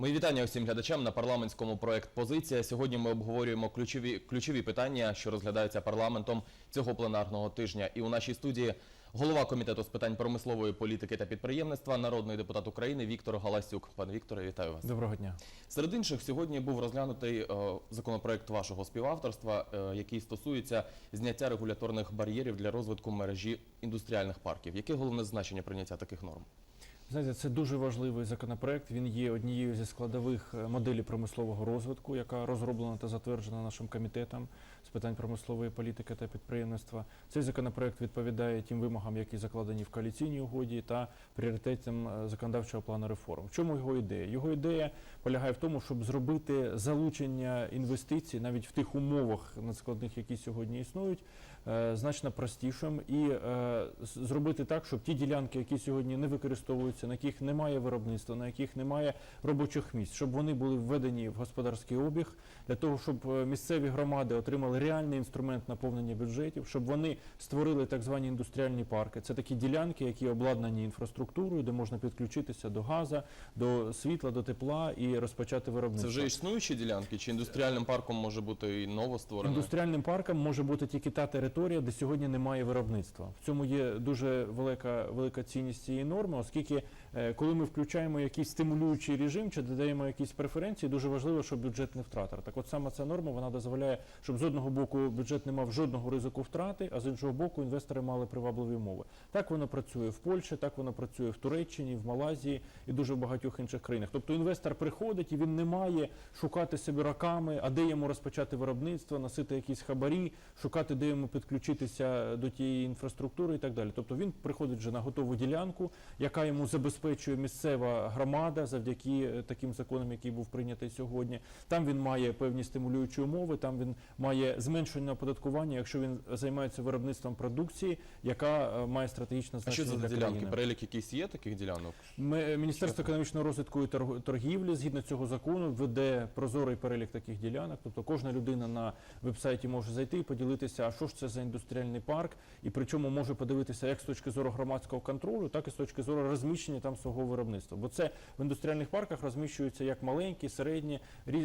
Мої вітання усім глядачам на парламентському проект Позиція. Сьогодні ми обговорюємо ключові ключові питання, що розглядаються парламентом цього пленарного тижня. І у нашій студії голова комітету з питань промислової політики та підприємництва, народний депутат України Віктор Галасюк. Пане Вікторе, вітаю вас. Доброго дня. Серед інших сьогодні був розглянутий е, законопроект вашого співавторства, е, який стосується зняття регуляторних бар'єрів для розвитку мережі індустріальних парків. Яке головне значення прийняття таких норм? Знаєте, це дуже важливий законопроект. Він є однією зі складових е, моделі промислового розвитку, яка розроблена та затверджена нашим комітетом з питань промислової політики та підприємництва. Цей законопроект відповідає тим вимогам, які закладені в коаліційній угоді та пріоритетам е, законодавчого плану реформ. В чому його ідея? Його ідея полягає в тому, щоб зробити залучення інвестицій навіть в тих умовах надскладних, які сьогодні існують, значно простішим і е, зробити так, щоб ті ділянки, які сьогодні не використовуються, на яких немає виробництва, на яких немає робочих місць, щоб вони були введені в господарський обіг для того, щоб е, місцеві громади отримали реальний інструмент наповнення бюджетів, щоб вони створили так звані індустріальні парки. Це такі ділянки, які обладнані інфраструктурою, де можна підключитися до газу, до світла, до тепла і розпочати Це вже існуючі ділянки, чи індустріальним парком може бути і новостворене? Індустріальним парком може бути тільки та територія, де сьогодні немає виробництва. В цьому є дуже велика велика цінність цієї норми, оскільки коли ми включаємо якийсь стимулюючий режим чи додаємо якісь преференції, дуже важливо, щоб бюджет не втратив. Так, от саме ця норма вона дозволяє, щоб з одного боку бюджет не мав жодного ризику втрати, а з іншого боку інвестори мали привабливі умови. Так воно працює в Польщі, так воно працює в Туреччині, в Малайзії і дуже в багатьох інших країнах. Тобто інвестор приходить і він не має шукати собі роками, а де йому розпочати виробництво, носити якісь хабарі, шукати, де йому підключитися до тієї інфраструктури і так далі. Тобто він приходить вже на готову ділянку, яка йому забезпечує місцева громада завдяки е, таким законам, який був прийнятий сьогодні. Там він має певні стимулюючі умови, там він має зменшення оподаткування, якщо він займається виробництвом продукції, яка е, має стратегічне А що значення це за для ділянки? країни. Перелік якийсь є таких ділянок? Ми- Міністерство економічного розвитку і торг- торгівлі згідно цього закону веде прозорий перелік таких ділянок. Тобто кожна людина на вебсайті може зайти і поділитися, а що ж це за індустріальний парк, і причому може подивитися як з точки зору громадського контролю, так і з точки зору розміщення там свого виробництва. Бо це в індустріальних парках розміщуються як маленькі, середні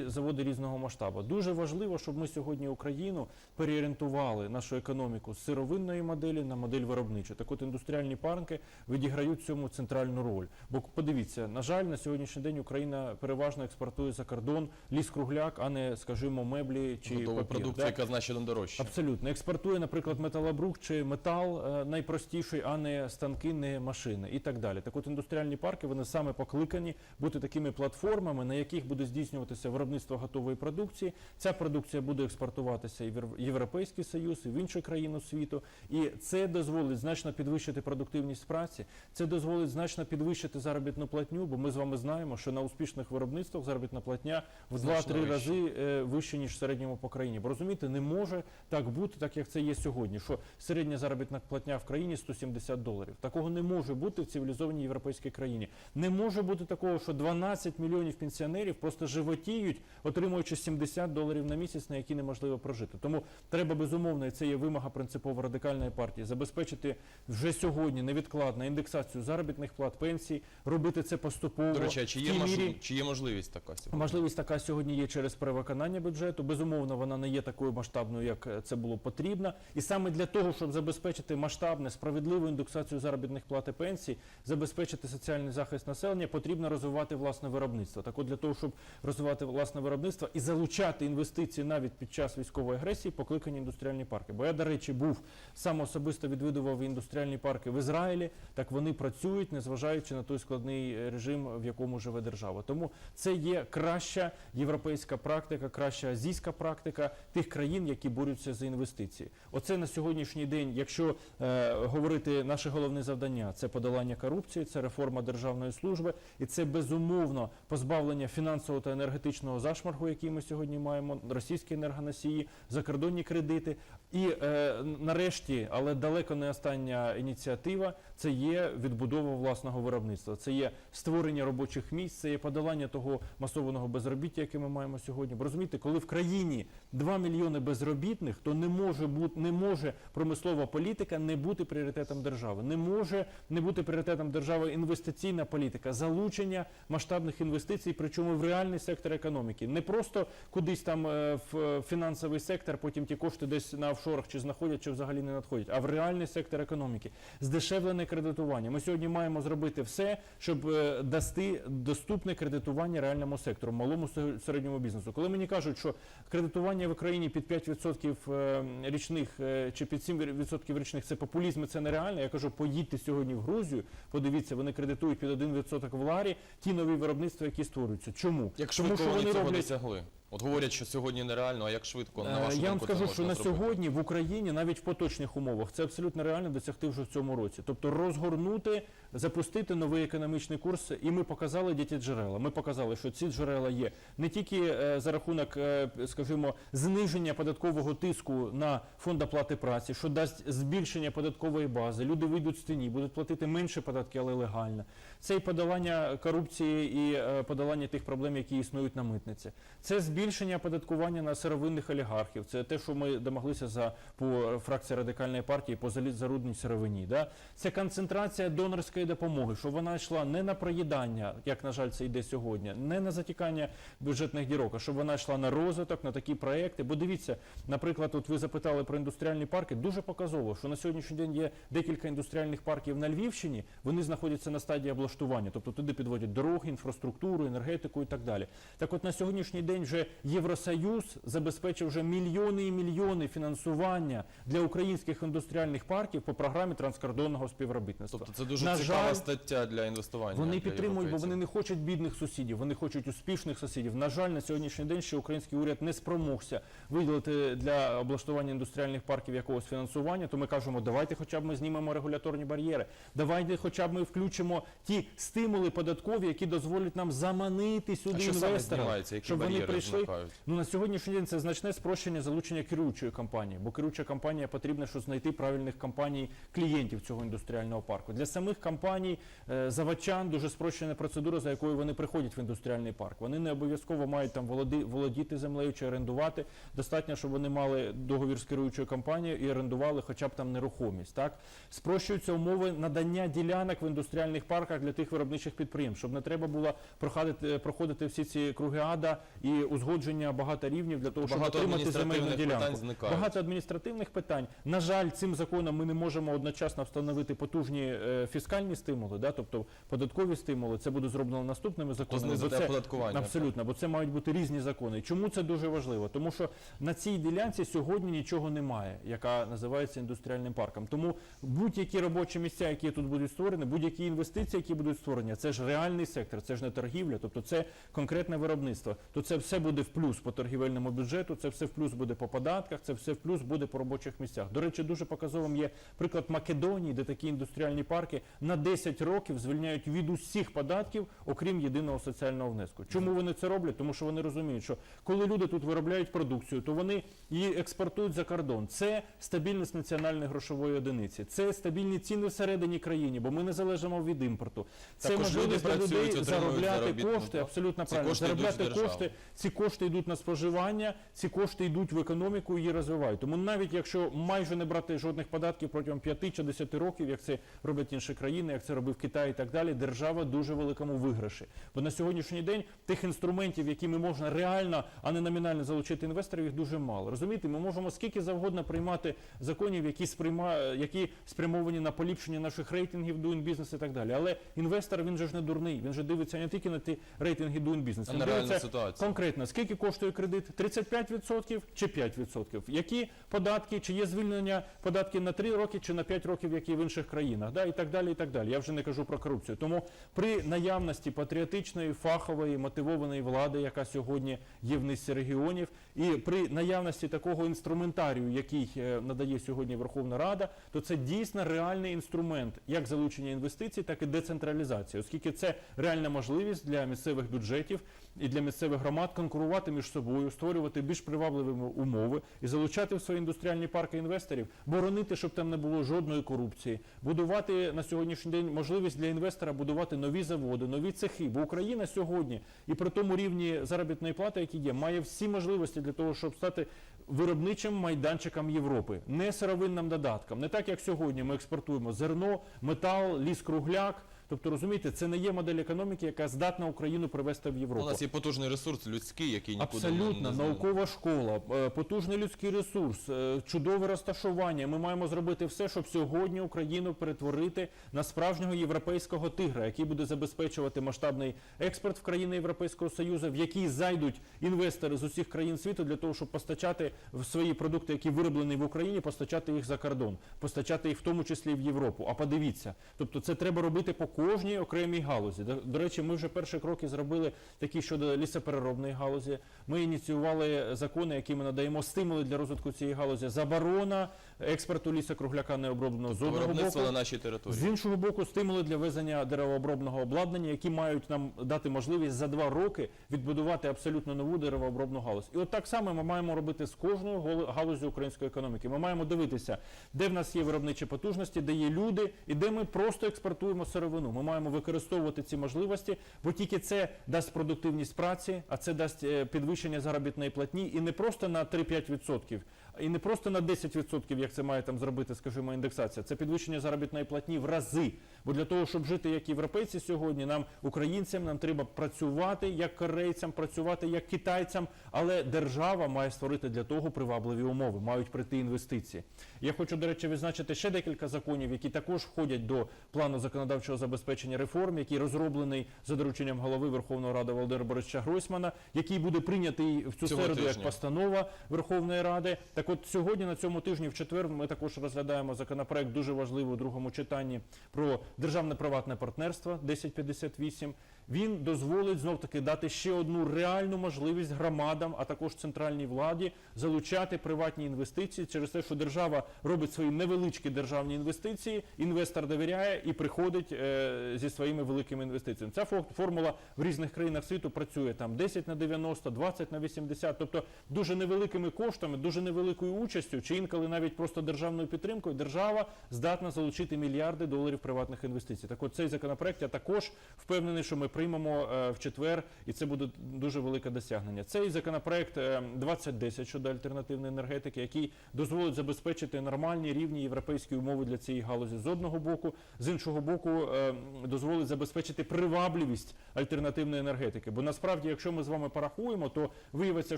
заводи різного масштабу. Дуже важливо, щоб ми сьогодні Україну переорієнтували нашу економіку з сировинної моделі на модель виробничу. Так от індустріальні парки відіграють цьому центральну роль. Бо подивіться, на жаль, на сьогоднішній день Україна переважно експортує за кордон ліс-кругляк, а не, скажімо, меблі чи Готова папір. продукція, яка значно дорожча. Абсолютно. Експортує, наприклад, металобрук чи метал е, найпростіший, а не станки, не машини і так далі. Так от індустріальні парки вони саме покликані бути такими платформами, на яких буде здійснюватися виробництво готової продукції. Ця продукція буде експортуватися і в Євро- Європейський Союз, і в інші країни світу. І це дозволить значно підвищити продуктивність праці. Це дозволить значно підвищити заробітну платню, бо ми з вами знаємо, що на успішних виробництвах заробітна платня в Значно 2-3 рази е, вище, ніж в середньому по країні. Бо розумієте, не може так бути, так як це є сьогодні. Що середня заробітна платня в країні 170 доларів. Такого не може бути в цивілізованій європейській країні. Не може бути такого, що 12 мільйонів пенсіонерів просто животіють, отримуючи 70 доларів на місяць, на які неможливо прожити. Тому треба безумовно, і це є вимога принципово радикальної партії, забезпечити вже сьогодні невідкладно індексацію заробітних плат, пенсій, робити це поступово. До речі, а чи є, мірі, чи є можливість така сьогодні? Можливість така сьогодні є через перевиконання бюджету. Безумовно, вона не є такою масштабною, як е, це було потрібно. І саме для того, щоб забезпечити масштабне, справедливу індексацію заробітних плат і пенсій, забезпечити соціальний захист населення, потрібно розвивати власне виробництво. Так от для того, щоб розвивати власне виробництво і залучати інвестиції навіть під час військової агресії, покликані індустріальні парки. Бо я, до речі, був сам особисто відвідував індустріальні парки в Ізраїлі. Так вони працюють, незважаючи на той складний е, режим, в якому живе держава. Тому це є краща європейська практика, краща азійська практика тих країн, які борються за інвестиції. Оце на сьогоднішній день, якщо е, говорити наше головне завдання, це подолання корупції, це реформа державної служби, і це безумовно позбавлення фінансового та енергетичного зашмаргу, який ми сьогодні маємо, російські енергоносії, закордонні кредити. І е, нарешті, але далеко не остання ініціатива, це є відбудова власного виробництва. Це є створення робочих місць, це є подолання того масованого безробіття, яке ми маємо сьогодні. Бо розумієте, коли в країні 2 мільйони безробітних, то не може бути не може промислова політика не бути пріоритетом держави. Не може не бути пріоритетом держави інвестиційна політика, залучення масштабних інвестицій, причому в реальний сектор економіки. Не просто кудись там е, в е, фінансовий сектор, потім ті кошти десь на офшорах чи знаходять, чи взагалі не надходять, а в реальний сектор економіки. Здешевлене кредитування. Ми сьогодні маємо зробити все, щоб е, дасти доступне кредитування реальному сектору, малому середньому бізнесу. Коли мені кажуть, що кредитування в Україні під 5% е, річних чи під 7% річних це популізм, це нереально. Я кажу, поїдьте сьогодні в Грузію, подивіться, вони кредитують під 1% в ларі ті нові виробництва, які створюються. Чому? Якщо Тому що вони вони цього роблять досягли? От говорять, що сьогодні нереально, а як швидко на Е, вашу Я вам думку, це скажу, що можна на зробити? сьогодні в Україні навіть в поточних умовах це абсолютно реально досягти вже в цьому році. Тобто розгорнути, запустити новий економічний курс, і ми показали діті джерела. Ми показали, що ці джерела є не тільки е, за рахунок, е, скажімо, зниження податкового тиску на фонд оплати праці, що дасть збільшення податкової бази. Люди вийдуть з тіні, будуть платити менше податки, але легально. Це і подолання корупції і е, подолання тих проблем, які існують на митниці. Це збільшення оподаткування на сировинних олігархів. Це те, що ми домоглися за по фракції радикальної партії по залі- зарудній сировині. Да? Це концентрація донорської допомоги, щоб вона йшла не на проїдання, як на жаль, це йде сьогодні, не на затікання бюджетних дірок, а щоб вона йшла на розвиток, на такі проекти. Бо дивіться, наприклад, от ви запитали про індустріальні парки. Дуже показово, що на сьогоднішній день є декілька індустріальних парків на Львівщині. Вони знаходяться на стадії облаштування, тобто туди підводять дороги, інфраструктуру, енергетику і так далі. Так, от на сьогоднішній день вже Євросоюз забезпечив вже мільйони і мільйони фінансування для українських індустріальних парків по програмі транскордонного співробітництва. Тобто це дуже На цікава жаль, стаття для інвестування. вони для підтримують, бо вони не хочуть бідних сусідів, вони хочуть успішних сусідів. На жаль, на сьогоднішній день ще український уряд не спромогся виділити для облаштування індустріальних парків якогось фінансування. То ми кажемо, давайте, хоча б ми знімемо регуляторні бар'єри. Давайте, хоча б ми включимо ті стимули податкові, які дозволять нам заманити сюди інвестора, щоб вони прийшли. Зникають? Ну на сьогоднішній день це значне спрощення залучення керуючої компанії, бо керуюча компанія потрібна, щоб знайти правильних компаній клієнтів цього індустріального парку. Для самих компаній е, заводчан дуже спрощена процедура, за якою вони приходять в індустріальний парк. Вони не обов'язково мають там володіти землею чи орендувати. Достатньо, щоб вони мали договір з керуючою компанією і орендували хоча б там нерухомість. Так спрощуються умови надання ділянок в індустріальних парках для тих виробничих підприємств, щоб не треба було проходити, проходити всі ці круги ада і узгодження багато рівнів для того, щоб Багато отримати земельну адміністративних ділянку. питань зникають. Багато адміністративних питань. На жаль, цим законом ми не можемо одночасно встановити потужні е, фіскальні стимули, да, тобто податкові стимули. Це буде зроблено наступними законами. бо знизити це- оподаткування. Абсолютно, бо це мають бути різні закони. Чому це дуже важливо? Тому що на цій ділянці сьогодні нічого немає, яка називається індустріальним парком. Тому будь-які робочі місця, які тут будуть створені, будь-які інвестиції, які будуть створені, це ж реальний сектор, це ж не торгівля, тобто це конкретне виробництво. То це все буде в плюс по торгівельному бюджету, це все в плюс буде по податках, це все в плюс буде по робочих місцях. До речі, дуже показовим є приклад Македонії, де такі індустріальні парки на 10 років звільняють від усіх податків, окрім єдиного соціального внеску. Чому вони це роблять? Тому що вони розуміють, що коли люди тут виробляють продукцію, то вони її експортують за кордон. Це стабільність національної грошової одиниці, це стабільні ціни всередині країни, бо ми не залежимо від імпорту. Це Також можливість для людей заробляти кошти. Абсолютно правильно. заробляти кошти. Ці кошти йдуть на споживання, ці кошти йдуть в економіку і її розвивають. Тому навіть якщо майже не брати жодних податків протягом 5 чи 10 років, як це роблять інші країни, як це робив Китай і так далі, держава дуже великому виграші. Бо на сьогоднішній день тих інструментів, якими можна реально, а не номінально залучити інвесторів, їх дуже мало. Розумієте, ми можемо скільки завгодно приймати законів, які сприйма, які спрямовані на поліпшення наших рейтингів doing business і так далі. Але інвестор він же ж не дурний. Він же дивиться не тільки на ті рейтинги doing business. Він дивиться ситуацію. конкретно, скільки коштує кредит? 35% чи 5%? Які податки, чи є звільнення податків на 3 роки чи на 5 років, як і в інших країнах, да? і так далі, і так далі. Я вже не кажу про корупцію. Тому при наявності патріотичної, фахової, мотивованої влади, яка сьогодні є в низці регіонів, і при наявності такого інструментарію, який е, надає сьогодні Верховна Рада, то це дійсно реальний інструмент як залучення інвестицій, так і децентралізації, оскільки це реальна можливість для місцевих бюджетів і для місцевих громад конкурувати конкурувати між собою, створювати більш привабливі умови і залучати в свої індустріальні парки інвесторів, боронити, щоб там не було жодної корупції, будувати на сьогоднішній день можливість для інвестора будувати нові заводи, нові цехи. Бо Україна сьогодні і при тому рівні заробітної плати, який є, має всі можливості для того, щоб стати виробничим майданчиком Європи, не сировинним додатком, не так як сьогодні ми експортуємо зерно, метал, ліс-кругляк. Тобто, розумієте, це не є модель економіки, яка здатна Україну привести в Європу. У нас є потужний ресурс людський, який нікуди Абсолютно не, наукова школа, е, потужний людський ресурс, е, чудове розташування. Ми маємо зробити все, щоб сьогодні Україну перетворити на справжнього європейського тигра, який буде забезпечувати масштабний експорт в країни Європейського Союзу, в який зайдуть інвестори з усіх країн світу для того, щоб постачати в свої продукти, які вироблені в Україні, постачати їх за кордон, постачати їх в тому числі в Європу. А подивіться, тобто це треба робити по кожній окремій галузі. До, речі, ми вже перші кроки зробили такі щодо лісопереробної галузі. Ми ініціювали закони, якими надаємо стимули для розвитку цієї галузі. Заборона експорту лісокругляка необробленого з одного виробництво боку. на нашій території. З іншого боку, стимули для везення деревообробного обладнання, які мають нам дати можливість за два роки відбудувати абсолютно нову деревообробну галузь. І от так само ми маємо робити з кожною галуззю української економіки. Ми маємо дивитися, де в нас є виробничі потужності, де є люди, і де ми просто експортуємо сировину. Ми маємо використовувати ці можливості, бо тільки це дасть продуктивність праці, а це дасть е, підвищення заробітної платні і не просто на 3-5%, і не просто на 10%, як це має там зробити, скажімо, індексація. Це підвищення заробітної платні в рази. Бо для того, щоб жити як європейці сьогодні, нам, українцям, нам треба працювати як корейцям, працювати як китайцям, але держава має створити для того привабливі умови, мають прийти інвестиції. Я хочу, до речі, відзначити ще декілька законів, які також входять до плану законодавчого забезпечення реформ, який розроблений за дорученням голови Верховної Ради Володимира Борисовича Гройсмана, який буде прийнятий в цю Цього середу як постанова Верховної Ради. Так от сьогодні на цьому тижні, в четвер, ми також розглядаємо законопроект дуже важливий у другому читанні про державне приватне партнерство 1058. Він дозволить знов таки дати ще одну реальну можливість громадам, а також центральній владі залучати приватні інвестиції через те, що держава робить свої невеличкі державні інвестиції, інвестор довіряє і приходить е, зі своїми великими інвестиціями. Ця формула в різних країнах світу працює там 10 на 90, 20 на 80, тобто дуже невеликими коштами, дуже невеликою участю, чи інколи навіть просто державною підтримкою, держава здатна залучити мільярди доларів приватних інвестицій. Так от цей законопроект я також впевнений, що ми приймемо е, в четвер, і це буде дуже велике досягнення. Цей законопроект е, 2010 щодо альтернативної енергетики, який дозволить забезпечити нормальні рівні європейські умови для цієї галузі з одного боку, з іншого боку, е, дозволить забезпечити привабливість альтернативної енергетики. Бо насправді, якщо ми з вами порахуємо, то виявиться,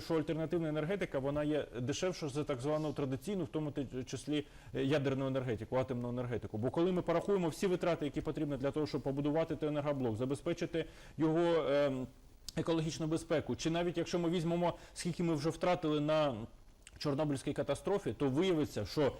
що альтернативна енергетика вона є дешевша за так звану традиційну, в тому числі е, ядерну енергетику, атомну енергетику. Бо коли ми порахуємо всі витрати, які потрібні для того, щоб побудувати той енергоблок, забезпечити його. ем, Екологічну безпеку, чи навіть якщо ми візьмемо, скільки ми вже втратили на Чорнобильській катастрофі, то виявиться, що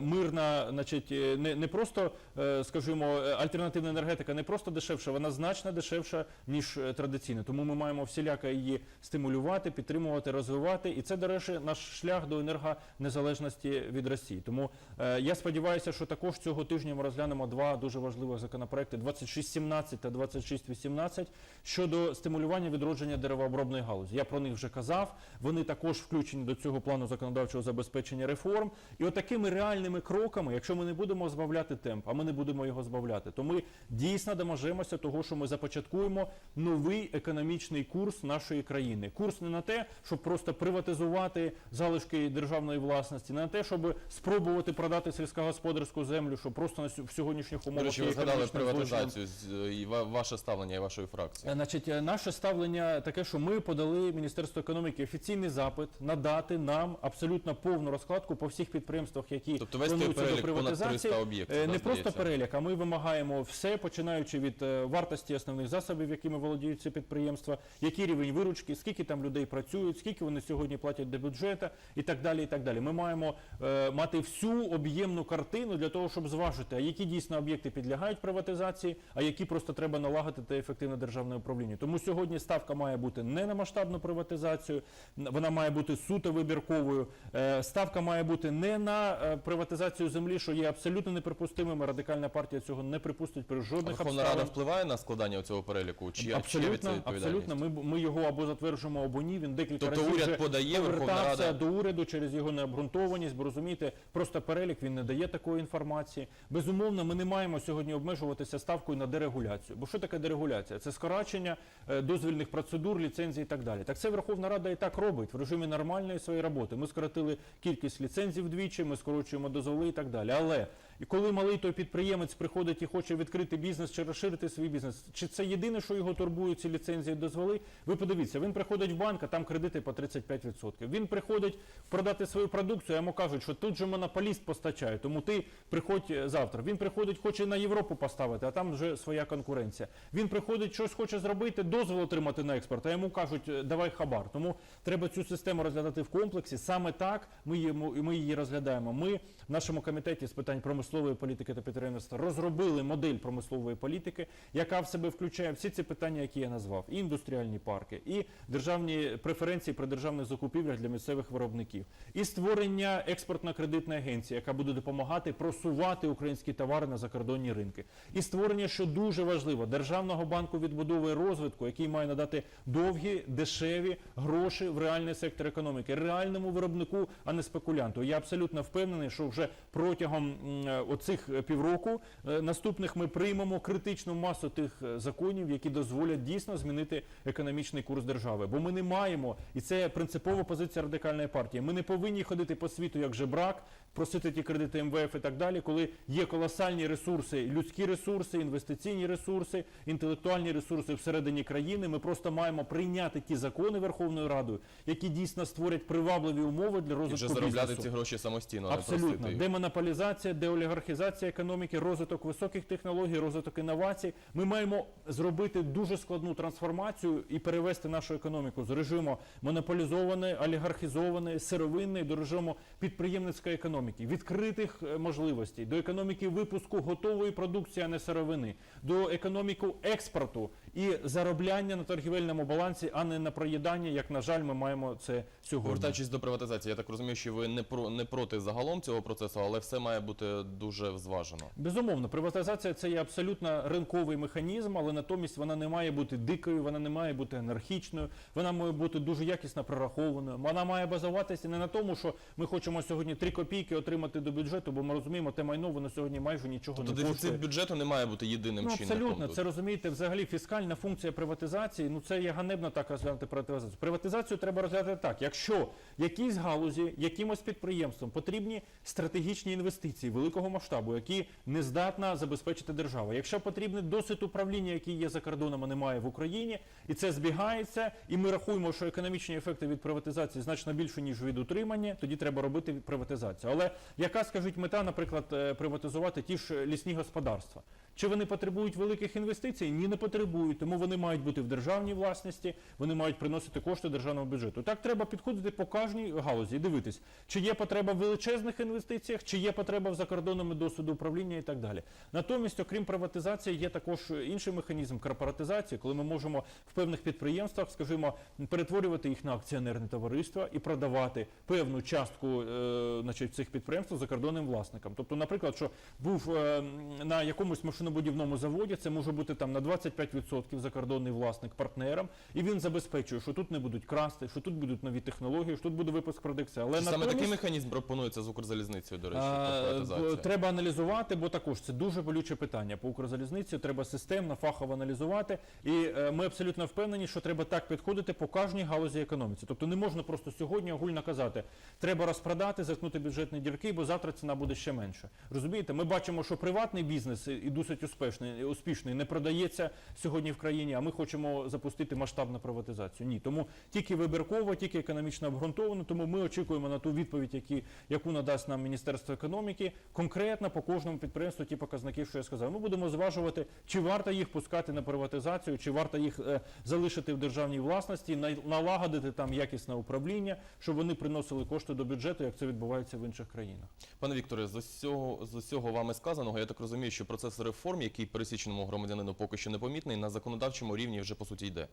мирна, значить, е, не, не просто, е, скажімо, е, альтернативна енергетика не просто дешевша, вона значно дешевша, ніж е, традиційна. Тому ми маємо всіляко її стимулювати, підтримувати, розвивати. І це, до речі, наш шлях до енергонезалежності від Росії. Тому е, я сподіваюся, що також цього тижня ми розглянемо два дуже важливих законопроекти 2617 та 2618 щодо стимулювання відродження деревообробної галузі. Я про них вже казав. Вони також включені до цього плану законодавчого забезпечення реформ. І отакими реальними кроками, якщо ми не будемо збавляти темп, а ми не будемо його збавляти, то ми дійсно доможемося того, що ми започаткуємо новий економічний курс нашої країни. Курс не на те, щоб просто приватизувати залишки державної власності, не на те, щоб спробувати продати сільськогосподарську землю, що просто на в сьогоднішніх умовах речі, ви згадали приватизацію і ваше ставлення і вашої фракції. Е, Значить, е, наше ставлення таке, що ми подали Міністерству економіки офіційний запит надати нам абсолютно повну розкладку по всіх підприємствах, які Тобто весь плануються до перелік понад приватизації. 300 об'єктів, Е, Не просто здається? перелік, а ми вимагаємо все, починаючи від е, вартості основних засобів, якими володіють ці підприємства, який рівень виручки, скільки там людей працюють, скільки вони сьогодні платять до бюджету і так далі. І так далі. Ми маємо е, мати всю об'ємну картину для того, щоб зважити, а які дійсно об'єкти підлягають приватизації, а які просто треба налагодити ефективне державне управління. Тому сьогодні ставка має бути не на масштабну приватизацію, вона має бути суто вибірковою. Е, Ставка має бути не на е, приватизацію землі, що є абсолютно неприпустимим. Радикальна партія цього не припустить при жодних Верховна обставинах. Рада впливає на складання цього переліку? Чи, чи Абсолютно, це абсолютно. Ми, ми його або затверджуємо, або ні. Він декілька Тобто разів уряд вже подає, Верховна повертався Рада- до уряду через його необґрунтованість, бо розумієте, просто перелік він не дає такої інформації. Безумовно, ми не маємо сьогодні обмежуватися ставкою на дерегуляцію. Бо що таке дерегуляція? Це скорачення е, дозвільних процедур, ліцензій і так далі. Так це Верховна Рада і так робить в режимі нормальної своєї роботи. Ми скоротили кількість ліцензій вдвічі, ми скорочуємо дозволи і так далі. Але і коли малий той підприємець приходить і хоче відкрити бізнес чи розширити свій бізнес, чи це єдине, що його турбує, ці ліцензії дозволи? Ви подивіться, він приходить в банк, а там кредити по 35%. Він приходить продати свою продукцію, а йому кажуть, що тут же монополіст постачає, тому ти приходь е, завтра. Він приходить, хоче на Європу поставити, а там вже своя конкуренція. Він приходить, щось хоче зробити, дозвол отримати на експорт, а йому кажуть, е, давай хабар. Тому треба цю систему розглядати в комплексі. Саме так ми її, ми її розглядаємо. Ми в нашому комітеті з питань промислової політики та підприємництва розробили модель промислової політики, яка в себе включає всі ці питання, які я назвав: і індустріальні парки, і державні преференції при державних закупівлях для місцевих виробників, і створення експортно-кредитної агенції, яка буде допомагати просувати українські товари на закордонні ринки, і створення, що дуже важливо, державного банку відбудови і розвитку, який має надати довгі, дешеві гроші в реальний сектор економіки, реальному виробнику, а не спекулянту. Я абсолютно впевнений, що вже протягом оцих е, півроку е, наступних ми приймемо критичну масу тих е, законів, які дозволять дійсно змінити економічний курс держави. Бо ми не маємо, і це принципова позиція радикальної партії. Ми не повинні ходити по світу як жебрак, просити ті кредити МВФ і так далі, коли є колосальні ресурси, людські ресурси, інвестиційні ресурси, інтелектуальні ресурси всередині країни. Ми просто маємо прийняти ті закони Верховною Радою, які дійсно створять привабливі умови для І вже розвитку заробляти бізнесу. ці гроші самостійно, Абсолютно. Демонополізація, деолігархізація економіки, розвиток високих технологій, розвиток інновацій. Ми маємо зробити дуже складну трансформацію і перевести нашу економіку з режиму монополізованої, олігархізованої, сировинної до режиму підприємницької економіки, відкритих е, можливостей, до економіки випуску готової продукції, а не сировини, до економіки експорту і заробляння на торгівельному балансі, а не на проїдання, як на жаль, ми маємо це сьогодні. Повертаючись до приватизації, я так розумію, що ви не про не проти загалом цього процесу, але все має бути дуже зважено. Безумовно, приватизація це є абсолютно ринковий механізм, але натомість вона не має бути дикою, вона не має бути анархічною, вона має бути дуже якісно прорахованою. Вона має базуватися не на тому, що ми хочемо сьогодні 3 копійки отримати до бюджету, бо ми розуміємо, те майно воно сьогодні майже нічого Тобто не дефіцит коштує. бюджету не має бути єдиним Ну, чинником. абсолютно, тут. це розумієте, взагалі фіскальна функція приватизації. Ну це є ганебно так розглянути приватизацію. Приватизацію треба розглядати так. Якщо якійсь галузі, якимось підприємством потрібні стратегічні інвестиції великого масштабу, які не здатна забезпечити держава. Якщо потрібний досвід управління, який є за кордоном, а немає в Україні, і це збігається, і ми рахуємо, що економічні ефекти від приватизації значно більше ніж від утримання, тоді треба робити приватизацію. Але яка скажіть мета, наприклад, е, приватизувати ті ж лісні господарства? Чи вони потребують великих інвестицій? Ні, не потребують. Тому вони мають бути в державній власності, вони мають приносити кошти державного бюджету. Так треба підходити по кожній галузі і дивитись, чи є потреба в величезних інвестиціях, чи є потреба в закордонному досвіду управління і так далі. Натомість, окрім приватизації, є також інший механізм корпоратизації, коли ми можемо в певних підприємствах, скажімо, перетворювати їх на акціонерне товариство і продавати певну частку е, значить, цих підприємств закордонним власникам. Тобто, наприклад, що був е, на якомусь машинобудівному заводі, це може бути там на 25% закордонний власник партнерам, і він забезпечує, що тут не будуть красти, що тут будуть нові технології, що тут буде випуск продукції. Але Чи саме такий механізм пропонується з Укрзалізницею, до речі, а, Треба аналізувати, бо також це дуже болюче питання по Укрзалізниці. Треба системно, фахово аналізувати. І е, ми абсолютно впевнені, що треба так підходити по кожній галузі економіці. Тобто не можна просто сьогодні огульно казати, треба розпродати, заткнути бюджетні дірки, бо завтра ціна буде ще менше. Розумієте, ми бачимо, що приватний бізнес і досить успішний, успішний не продається сьогодні в країні, а ми хочемо запустити масштабну приватизацію. Ні, тому тільки вибірково, тільки економічно обґрунтовано. Тому ми очікуємо на ту відповідь, які, яку надасть нам Міністерство економіки, конкретно по кожному підприємству, ті показники, що я сказав. Ми будемо зважувати, чи варто їх пускати на приватизацію, чи варто їх е, залишити в державній власності, налагодити там якісне управління, щоб вони приносили кошти до бюджету, як це відбувається в інших країнах. Пане Вікторе, з усього, з усього вами сказаного, я так розумію, що процес реформ, який пересічному громадянину поки що не помітний, на законодавчому рівні вже по суті йде.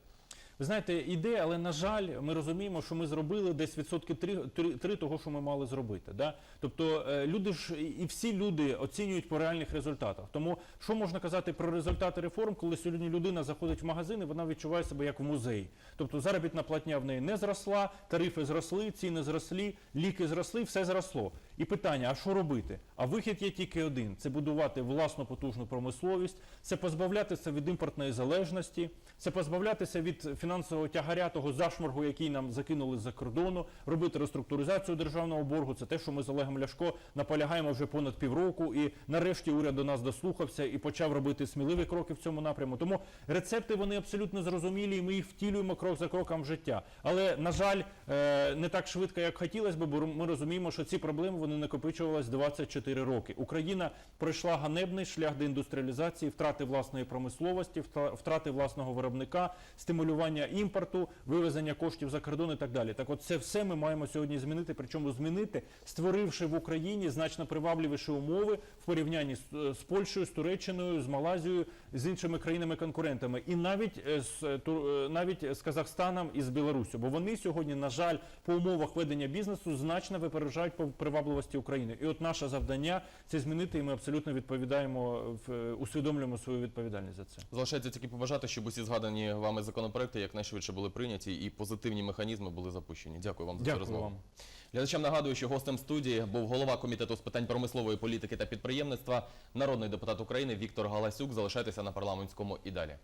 Ви знаєте, іде, але на жаль, ми розуміємо, що ми зробили десь відсотки три, три, три того, що ми мали зробити. Да? Тобто е, люди ж і- всі люди оцінюють по реальних результатах. Тому що можна казати про результати реформ, коли сьогодні людина заходить в магазин і вона відчуває себе як в музеї. Тобто заробітна платня в неї не зросла, тарифи зросли, ціни зросли, ліки зросли, все зросло. І питання: а що робити? А вихід є тільки один: це будувати власну потужну промисловість, це позбавлятися від імпортної залежності, це позбавлятися від фінансового тягаря того зашморгу, який нам закинули з-за кордону, робити реструктуризацію державного боргу. Це те, що ми з Олегом Ляшко наполягаємо вже понад півроку. І нарешті уряд до нас дослухався і почав робити сміливі кроки в цьому напряму. Тому рецепти вони абсолютно зрозумілі, і ми їх втілюємо крок за кроком в життя. Але на жаль, е, не так швидко, як хотілося б, бо ми розуміємо, що ці проблеми вони накопичувались 24 роки. Україна пройшла ганебний шлях деіндустріалізації, втрати власної промисловості, втра- втрати власного виробника, стимулювання імпорту, вивезення коштів за кордон і так далі. Так, от це все ми маємо сьогодні змінити. Причому змінити, створивши в Україні значно привабливіші умови в порівнянні з, е, з Польщею, з Туреччиною, з Малайзією, з іншими країнами-конкурентами, і навіть е, з е, Тур- навіть з Казахстаном і з Білоруссю. Бо вони сьогодні, на жаль, по умовах ведення бізнесу значно випереджають по привабливості України. І от наше завдання це змінити, і ми абсолютно відповідаємо усвідомлюємо свою відповідальність за це. Залишається тільки побажати, щоб усі згадані вами законопроекти якнайшвидше були прийняті і позитивні механізми були запущені. Дякую вам за цю розмову. вам. Глядачам нагадую, що гостем студії був голова комітету з питань промислової політики та підприємництва, народний депутат України Віктор Галасюк. Залишайтеся на парламентському і далі.